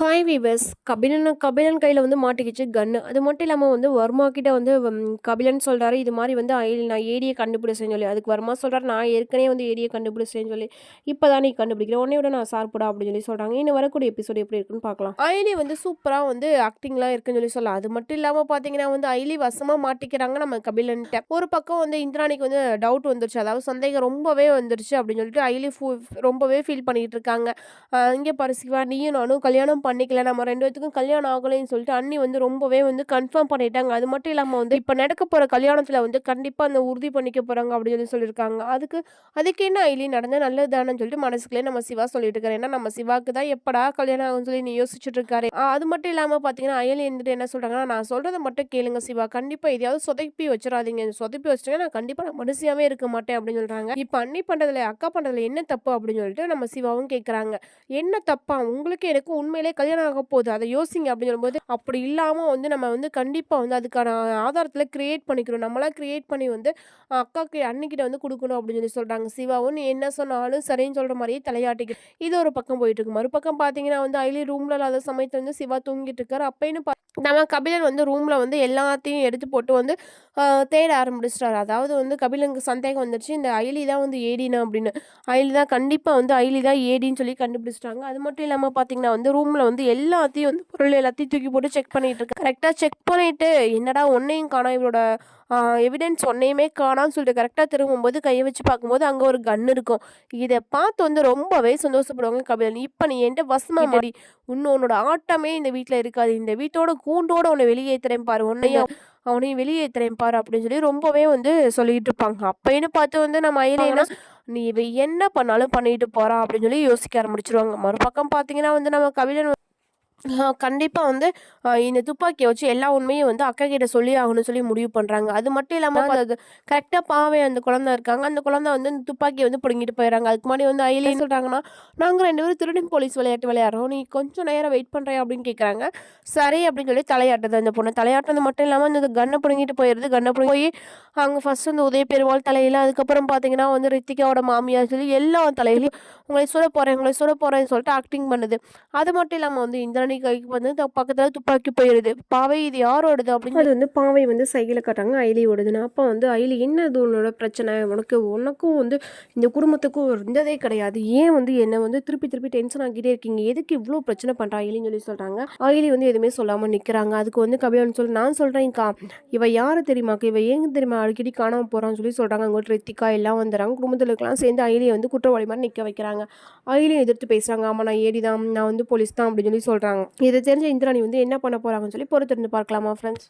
Hi viewers Kabilan Kabilan கையில் வந்து மாட்டிக்கிச்சு கன்னு அது மட்டும் இல்லாமல் வந்து வர்மா கிட்ட வந்து கபிலன் சொல்கிறாரு இது மாதிரி வந்து ஐ- நான் ஏடியை கண்டுபிடிச்சேன்னு சொல்லி. அதுக்கு வர்மா சொல்கிறாரு நான் ஏற்கனவே வந்து ஏடியை கண்டுபிடிச்சேன்னு சொல்லி. இப்போ தான் நீ கண்டுபிடிக்கிற. உடனே விட நான் சார்படா அப்படின்னு சொல்லி சொல்கிறாங்க இன்னும் வரக்கூடிய எபிசோடு எப்படி இருக்குன்னு பார்க்கலாம். ஐலி வந்து சூப்பராக வந்து ஆக்டிங்லாம் இருக்குன்னு சொல்லி சொல்லலாம். அது மட்டும் இல்லாமல் பார்த்தீங்கன்னா வந்து ஐலி வசமாக மாட்டிக்கிறாங்க நம்ம கபிலன்ட்ட. ஒரு பக்கம் வந்து இந்திராணிக்கு வந்து டவுட் வந்துருச்சு. அதாவது சந்தேகம் ரொம்பவே வந்துருச்சு அப்படின்னு சொல்லிட்டு ஐலி ஃபு- ரொம்பவே ஃபீல் பண்ணிகிட்டு இருக்காங்க. இங்கே பாரு நீயும் நானும் கல்யாணம் பண்ணிக்கல. நம்ம ரெண்டு பேத்துக்கும் கல்யாணம் ஆகலைன்னு சொல்லிட்டு அண்ணி வந்து ரொம்பவே வந்து கன்ஃபார்ம் பண்ணிட்டாங்க. அது மட்டும் இல்லாமல் வந்து இப்போ நடக்க போகிற கல்யாணத்தில் வந்து கண்டிப்பாக அந்த உறுதி பண்ணிக்க போகிறாங்க அப்படின்னு சொல்லி சொல்லியிருக்காங்க அதுக்கு அதுக்கு என்ன ஐலி? நடந்தால் நல்லது தானேன்னு சொல்லிட்டு மனசுக்குள்ளே நம்ம சிவா சொல்லிட்டு இருக்காரு. ஏன்னா நம்ம சிவாக்கு தான் எப்படா கல்யாணம் ஆகும்னு சொல்லி நீ யோசிச்சுட்டு இருக்காரு. அது மட்டும் இல்லாமல் பார்த்தீங்கன்னா அயலி இருந்துட்டு என்ன சொல்கிறாங்கன்னா நான் சொல்கிறத மட்டும் கேளுங்க சிவா. கண்டிப்பாக எதையாவது சொதப்பி வச்சிடாதீங்க. சொதப்பி வச்சிட்டீங்கன்னா நான் கண்டிப்பாக நான் மனுஷியாவே இருக்க மாட்டேன் அப்படின்னு சொல்கிறாங்க இப்போ அண்ணி பண்ணுறதுல அக்கா பண்ணுறதுல என்ன தப்பு அப்படின்னு சொல்லிட்டு நம்ம சிவாவும் கேட்குறாங்க என்ன தப்பா? உங்களுக்கு எனக்கு உண்மையிலே கல்யாணம் ஆக போகுது. அதை யோசிங்க அப்படின்னு சொல்லும்போது அப்படி இல்லாமல் வந்து நம்ம வந்து கண்டிப்பாக வந்து அதுக்கான ஆதாரத்தில் கிரியேட் பண்ணிக்கணும். நம்மளாம் கிரியேட் பண்ணி வந்து அக்காக்கு அன்னிக்கிட்ட வந்து கொடுக்கணும் அப்படின்னு சொல்லி சொல்கிறாங்க சிவாவும் நீ என்ன சொன்னாலும் சரின்னு சொல்கிற மாதிரியே தலையாட்டிக்கு. இது ஒரு பக்கம் போயிட்டு இருக்கு. மறுபக்கம் பார்த்தீங்கன்னா வந்து ஐலி ரூமில் இல்லாத சமயத்தில் வந்து சிவா தூங்கிட்டு இருக்காரு. அப்பைன்னு பா நம்ம கபிலன் வந்து ரூமில் வந்து எல்லாத்தையும் எடுத்து போட்டு வந்து தேட ஆரம்பிச்சிட்டாரு. அதாவது வந்து கபிலனுக்கு சந்தேகம் வந்துருச்சு. இந்த ஐலி தான் வந்து ஏடினா அப்படின்னு. ஐலி தான் கண்டிப்பாக வந்து ஐலி தான் ஏடின்னு சொல்லி கண்டுபிடிச்சிட்டாங்க. அது மட்டும் இல்லாமல் பார்த்தீங்கன்னா வந்து ரூமில் வந்து எல்லாத்தையும் வந்து பொருள் எல்லாத்தையும் தூக்கி போட்டு செக் பண்ணிட்டு இருக்கு கரெக்டாக செக் பண்ணிட்டு என்னடா ஒன்னையும் காணோம் இவரோட எவிடன்ஸ் ஒன்னையுமே காணான்னு சொல்லிட்டு கரெக்டாக திரும்பும்போது கையை வச்சு பார்க்கும்போது அங்கே ஒரு கன் இருக்கும். இதை பார்த்து வந்து ரொம்பவே சந்தோஷப்படுவாங்க கபிலன். இப்போ நீ என்கிட்ட வசமா மாடி இன்னும் உன்னோட ஆட்டமே இந்த வீட்டில் இருக்காது. இந்த வீட்டோட கூண்டோட உன்னை வெளியேற்றுறேன் பாரு. உன்னையும் அவனையும் வெளியேற்றுறேன் பாரு அப்படின்னு சொல்லி ரொம்பவே வந்து சொல்லிட்டு இருப்பாங்க. அப்பைன்னு பார்த்து வந்து நம்ம ஐலியனா நீ இவ என்ன பண்ணாலும் பண்ணிட்டு போறா அப்படின்னு சொல்லி யோசிக்க ஆரம்பிச்சிருவாங்க. மறுபக்கம் பார்த்தீங்கன்னா வந்து நம்ம கபிலன் கண்டிப்பாக வந்து இந்த துப்பாக்கியை வச்சு எல்லா உண்மையும் வந்து அக்கா கிட்ட சொல்லி ஆகணும்னு சொல்லி முடிவு பண்ணுறாங்க அது மட்டும் இல்லாமல் அது கரெக்டாக பாவை அந்த குழந்தை இருக்காங்க. அந்த குழந்தை வந்து இந்த துப்பாக்கியை வந்து பிடுங்கிட்டு போயிடறாங்க அதுக்கு முன்னாடி வந்து ஐலே சொல்கிறாங்கன்னா நாங்கள் ரெண்டு பேரும் திருடன் போலீஸ் விளையாட்டு விளையாடுறோம். நீ கொஞ்சம் நேரம் வெயிட் பண்ணுறியா அப்படின்னு கேட்குறாங்க சரி அப்படின்னு சொல்லி தலையாட்டுது அந்த பொண்ணு. தலையாட்டுறது மட்டும் இல்லாமல் அந்த கன்னை பிடுங்கிட்டு போயிடுது. கன்னை பிடுங்கி போய் அங்கே ஃபர்ஸ்ட் வந்து உதய பெருமாள் தலையில் அதுக்கப்புறம் பார்த்தீங்கன்னா வந்து ரித்திகாவோட மாமியார் சொல்லி எல்லா தலையிலையும் உங்களை சுட போகிறேன் உங்களை சுட போகிறேன்னு சொல்லிட்டு ஆக்டிங் பண்ணுது. அது மட்டும் இல்லாமல் வந்து இந்திராணி கைக்கு வந்து த- துப்பாக்கி போயிடுது. பாவை இது யாரோடது அப்படின்னு அது வந்து பாவை வந்து சைக்கிளை காட்டாங்க ஐலி ஓடுதுன்னு அப்போ வந்து ஐலி என்ன இது உன்னோட பிரச்சனை? உனக்கு உனக்கும் வந்து இந்த குடும்பத்துக்கும் இருந்ததே கிடையாது. ஏன் வந்து என்னை வந்து திருப்பி திருப்பி டென்ஷன் ஆகிட்டே இருக்கீங்க? எதுக்கு இவ்வளோ பிரச்சனை பண்ணுறா ஐலின்னு சொல்லி சொல்கிறாங்க ஐலி வந்து எதுவுமே சொல்லாமல் நிற்கிறாங்க அதுக்கு வந்து கபியான்னு சொல்லி நான் சொல்கிறேன்க்கா இவ யாரை தெரியுமாக்கா இவ ஏங்க தெரியுமா? அடிக்கடி காணாமல் போகிறான்னு சொல்லி சொல்கிறாங்க அங்க ரித்திகா எல்லாம் வந்துடுறாங்க குடும்பத்தில் இருக்கலாம் சேர்ந்து ஐலியை வந்து குற்றவாளி மாதிரி நிற்க வைக்கிறாங்க. ஐலியும் எதிர்த்து பேசுகிறாங்க ஆமாம் நான் ஏடி தான் நான் வந்து போலீஸ் தான் அப்படின்னு சொல்லி சொல்கிறாங்க இதை தெரிஞ்ச இந்திராணி வந்து என்ன பண்ண போறாங்கன்னு சொல்லி பொறுத்திருந்து பார்க்கலாமா ஃப்ரெண்ட்ஸ்